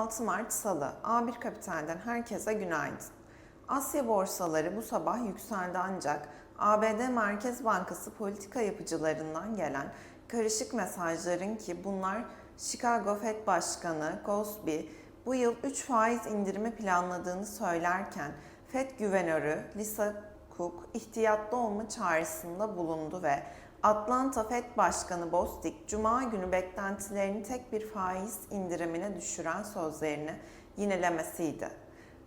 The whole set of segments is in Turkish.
26 Mart Salı. A1 Kapital'den herkese günaydın. Asya borsaları bu sabah yükseldi ancak ABD Merkez Bankası politika yapıcılarından gelen karışık mesajların ki bunlar Chicago Fed Başkanı Gosby bu yıl 3 faiz indirimi planladığını söylerken Fed Güvenörü Lisa Cook ihtiyatlı olma çağrısında bulundu ve Atlanta Fed Başkanı Bostic, Cuma günü beklentilerini tek bir faiz indirimine düşüren sözlerini yinelemesiydi.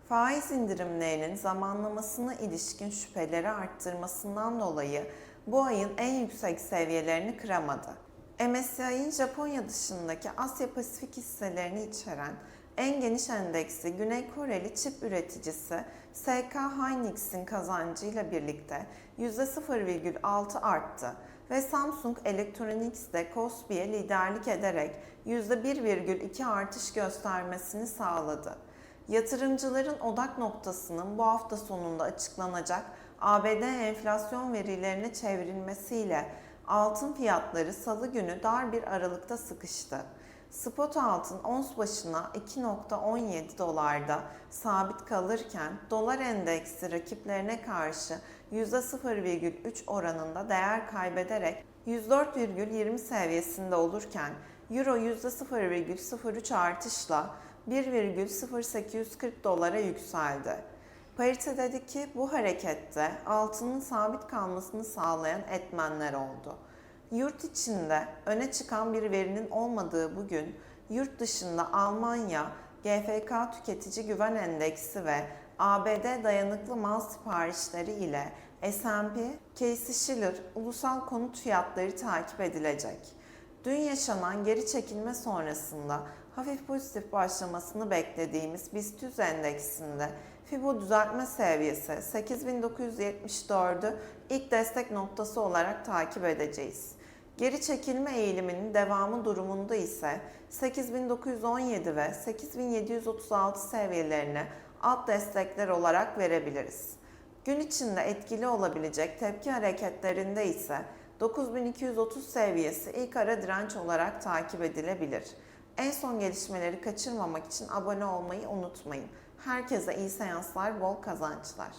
Faiz indirimlerinin zamanlamasına ilişkin şüpheleri arttırmasından dolayı bu ayın en yüksek seviyelerini kıramadı. MSCI'nin Japonya dışındaki Asya Pasifik hisselerini içeren en geniş endeksi Güney Koreli çip üreticisi SK Hynix'in kazancıyla birlikte %0,6 arttı ve Samsung Electronics de Kospi'ye liderlik ederek %1,2 artış göstermesini sağladı. Yatırımcıların odak noktasının bu hafta sonunda açıklanacak ABD enflasyon verilerine çevrilmesiyle altın fiyatları salı günü dar bir aralıkta sıkıştı. Spot altın ons başına 2.17 dolarda sabit kalırken dolar endeksi rakiplerine karşı %0,3 oranında değer kaybederek 104,20 seviyesinde olurken Euro %0,03 artışla 1,0840 dolara yükseldi. Paritedeki bu harekette altının sabit kalmasını sağlayan etmenler oldu. Yurt içinde öne çıkan bir verinin olmadığı bugün, yurt dışında Almanya, GFK Tüketici Güven Endeksi ve ABD dayanıklı mal siparişleri ile S&P, Case Shiller ulusal konut fiyatları takip edilecek. Dün yaşanan geri çekilme sonrasında hafif pozitif başlamasını beklediğimiz BIST 100 endeksinde Fibo düzeltme seviyesi 8974'ü ilk destek noktası olarak takip edeceğiz. Geri çekilme eğiliminin devamı durumunda ise 8917 ve 8736 seviyelerini alt destekler olarak verebiliriz. Gün içinde etkili olabilecek tepki hareketlerinde ise 9230 seviyesi ilk ara direnç olarak takip edilebilir. En son gelişmeleri kaçırmamak için abone olmayı unutmayın. Herkese iyi seanslar, bol kazançlar.